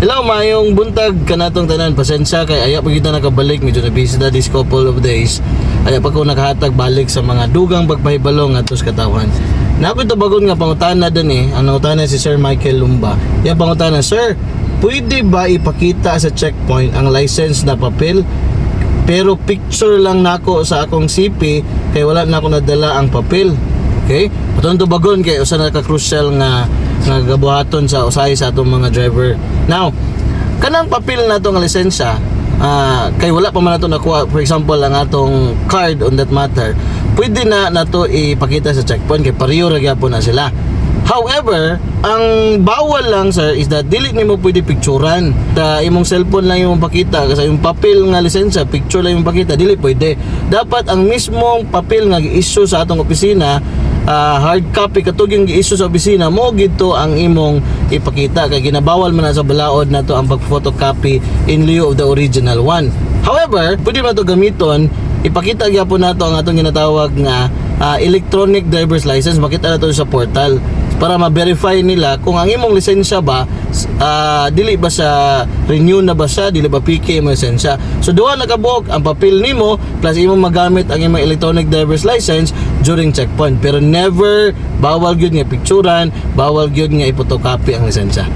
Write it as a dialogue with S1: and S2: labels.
S1: Hello, mayong buntag kanatong tanan. Pasensya kay aya pa kita nakabalik medyo na busy na this couple of days. Aya pa ko nakahatag balik sa mga dugang pagpahibalong atos katawan. Na ako ito bagon nga pangutana din eh. Ang nangutana si Sir Michael Lumba. Yung pangutana, Sir, pwede ba ipakita sa checkpoint ang license na papel? Pero picture lang nako sa akong CP kay wala na ako nadala ang papel. Okay? Patun to bagon kay usa na ka crucial nga nga sa usahay sa atong mga driver. Now, kanang papel na to nga lisensya, ah, kay wala pa man nato nakuha for example ang atong card on that matter pwede na nato ipakita sa checkpoint kay pareho ra gyapon na sila However, ang bawal lang sir is that dili nimo pwede picturean. Ta imong cellphone lang imong pakita kasi yung papel nga lisensya, picture lang imong pakita, dili pwede. Dapat ang mismong papel nga gi-issue sa atong opisina ah, hard copy katug yung gi-issue sa opisina mo gito ang imong ipakita. Kay ginabawal man sa balaod nato ang pag-photocopy in lieu of the original one. However, pwede man to gamiton ipakita gyapon nato ang atong ginatawag nga ah, electronic driver's license. Makita nato sa portal para ma-verify nila kung ang imong lisensya ba ah, dili ba sa renew na ba siya dili ba PK mo lisensya. So duha na kabuok ang papel nimo plus imong magamit ang imong electronic driver's license during checkpoint. Pero never bawal gyud nga picturean bawal gyud nga ipotocopy ang lisensya